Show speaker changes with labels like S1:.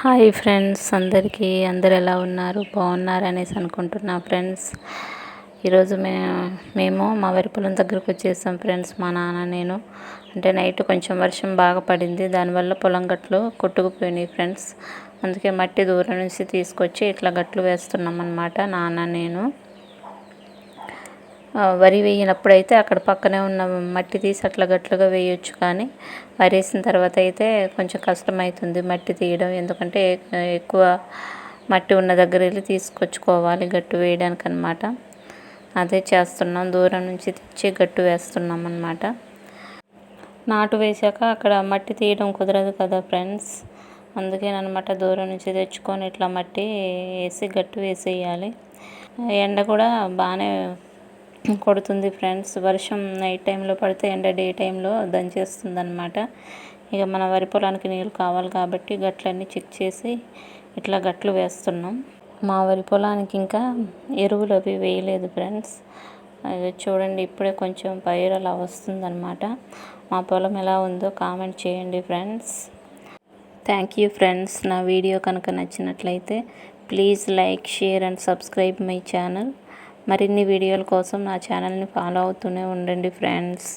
S1: Hi friends అందరికీ అందరు ఎలా ఉన్నారు? బాగున్నారు అనేసి అనుకుంటున్నా ఫ్రెండ్స్. ఈరోజు మే మేము మా వరి పొలం దగ్గరకు వచ్చేసాం ఫ్రెండ్స్ మా నాన్న నేను. అంటే నైట్ కొంచెం వర్షం బాగా పడింది దానివల్ల పొలం గట్లు కొట్టుకుపోయినాయి ఫ్రెండ్స్. అందుకే మట్టి దూరం నుంచి తీసుకొచ్చి ఇట్లా గట్లు వేస్తున్నాం అనమాట నాన్న నేను. వరి వేయనప్పుడైతే అయితే అక్కడ పక్కనే ఉన్న మట్టి తీసి అట్లా గట్లుగా వేయొచ్చు కానీ వరి వేసిన తర్వాత అయితే కొంచెం కష్టమవుతుంది మట్టి తీయడం. ఎందుకంటే ఎక్కువ మట్టి ఉన్న దగ్గర వెళ్ళి తీసుకొచ్చుకోవాలి గట్టు వేయడానికి అనమాట అదే చేస్తున్నాం. దూరం నుంచి తెచ్చి గట్టు వేస్తున్నాం అనమాట నాటు వేశాక అక్కడ మట్టి తీయడం కుదరదు కదా ఫ్రెండ్స్. అందుకేనమాట దూరం నుంచి తెచ్చుకొని ఇట్లా మట్టి వేసి గట్టు వేసేయాలి. ఎండ కూడా బాగానే కొడుతుంది ఫ్రెండ్స్. వర్షం నైట్ టైంలో పడితే ఎండ డే టైంలో దంచేస్తుంది అనమాట ఇక మన వరి పొలానికి నీళ్ళు కావాలి కాబట్టి గట్లన్నీ చెక్ చేసి ఇట్లా గట్లు వేస్తున్నాం. మా వరి పొలానికి ఇంకా ఎరువులు అవి వేయలేదు ఫ్రెండ్స్. చూడండి ఇప్పుడే కొంచెం పైరు అలా వస్తుందన్నమాట. మా పొలం ఎలా ఉందో కామెంట్ చేయండి ఫ్రెండ్స్. Thank you friends. నా వీడియో కనుక నచ్చినట్లయితే please like share and subscribe my channel. మరిన్ని వీడియోల కోసం నా ఛానల్ని ఫాలో అవుతూనే ఉండండి ఫ్రెండ్స్.